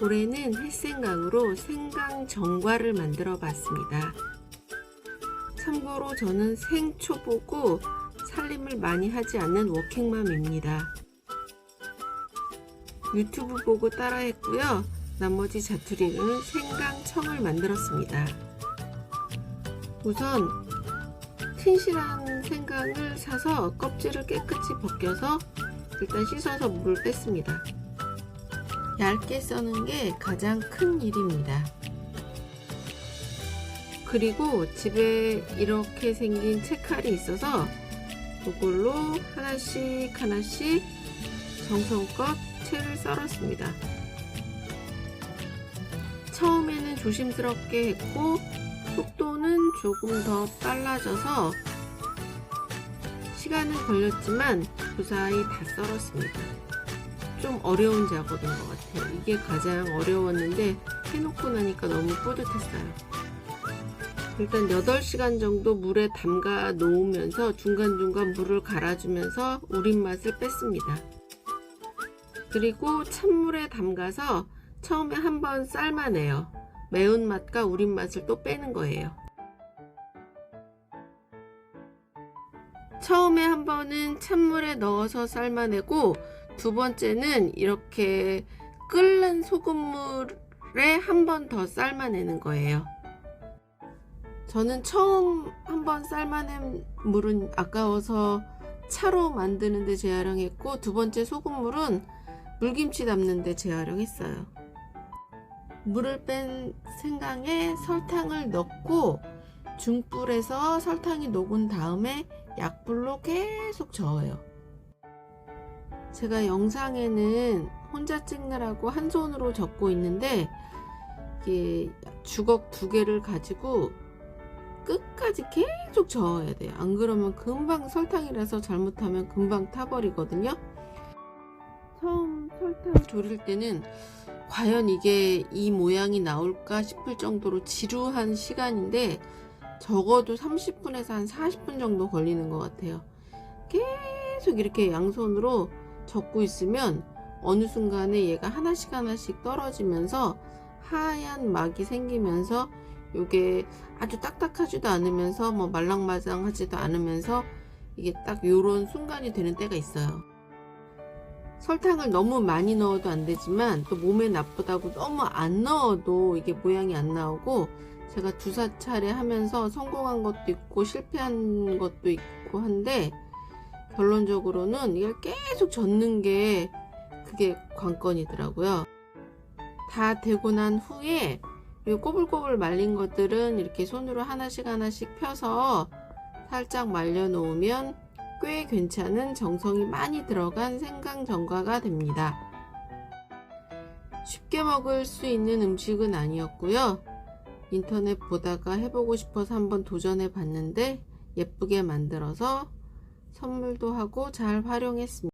올해는 햇생강으로 생강 정과를 만들어 봤습니다. 참고로 저는 생초보고 살림을 많이 하지 않는 워킹맘입니다. 유튜브 보고 따라 했고요. 나머지 자투리는 생강청을 만들었습니다. 우선 튼실한 생강을 사서 껍질을 깨끗이 벗겨서 일단 씻어서 물을 뺐습니다. 얇게 써는 게 가장 큰 일입니다. 그리고 집에 이렇게 생긴 채칼이 있어서 이걸로 하나씩 하나씩 정성껏 채를 썰었습니다. 처음에는 조심스럽게 했고 속도는 조금 더 빨라져서 시간은 걸렸지만 무사히 다 썰었습니다. 좀 어려운 작업인 것 같아요. 이게 가장 어려웠는데 해놓고 나니까 너무 뿌듯했어요. 일단 8시간 정도 물에 담가 놓으면서 중간중간 물을 갈아주면서 우린 맛을 뺐습니다. 그리고 찬물에 담가서 처음에 한번 삶아내요. 매운맛과 우린맛을 또 빼는 거예요. 처음에 한 번은 찬물에 넣어서 삶아내고 두 번째는 이렇게 끓는 소금물에 한 번 더 삶아내는 거예요. 저는 처음 한 번 삶아낸 물은 아까워서 차로 만드는데 재활용했고 두 번째 소금물은 물김치 담는데 재활용했어요. 물을 뺀 생강에 설탕을 넣고 중불에서 설탕이 녹은 다음에 약불로 계속 저어요. 제가 영상에는 혼자 찍느라고 한 손으로 적고 있는데 이게 주걱 두 개를 가지고 끝까지 계속 저어야 돼요. 안 그러면 금방 설탕이라서 잘못하면 금방 타버리거든요. 처음 설탕 졸일 때는 과연 이게 이 모양이 나올까 싶을 정도로 지루한 시간인데 적어도 30분에서 한 40분 정도 걸리는 것 같아요. 계속 이렇게 양손으로 적고 있으면 어느 순간에 얘가 하나씩 하나씩 떨어지면서 하얀 막이 생기면서 이게 아주 딱딱하지도 않으면서 뭐 말랑말랑하지도 않으면서 이게 딱 요런 순간이 되는 때가 있어요. 설탕을 너무 많이 넣어도 안 되지만 또 몸에 나쁘다고 너무 안 넣어도 이게 모양이 안 나오고 제가 두사 차례 하면서 성공한 것도 있고 실패한 것도 있고 한데 결론적으로는 이걸 계속 젓는 게 그게 관건이더라고요. 다 되고 난 후에 이 꼬불꼬불 말린 것들은 이렇게 손으로 하나씩 하나씩 펴서 살짝 말려 놓으면 꽤 괜찮은 정성이 많이 들어간 생강 전과가 됩니다. 쉽게 먹을 수 있는 음식은 아니었고요. 인터넷 보다가 해보고 싶어서 한번 도전해 봤는데 예쁘게 만들어서 선물도 하고 잘 활용했습니다.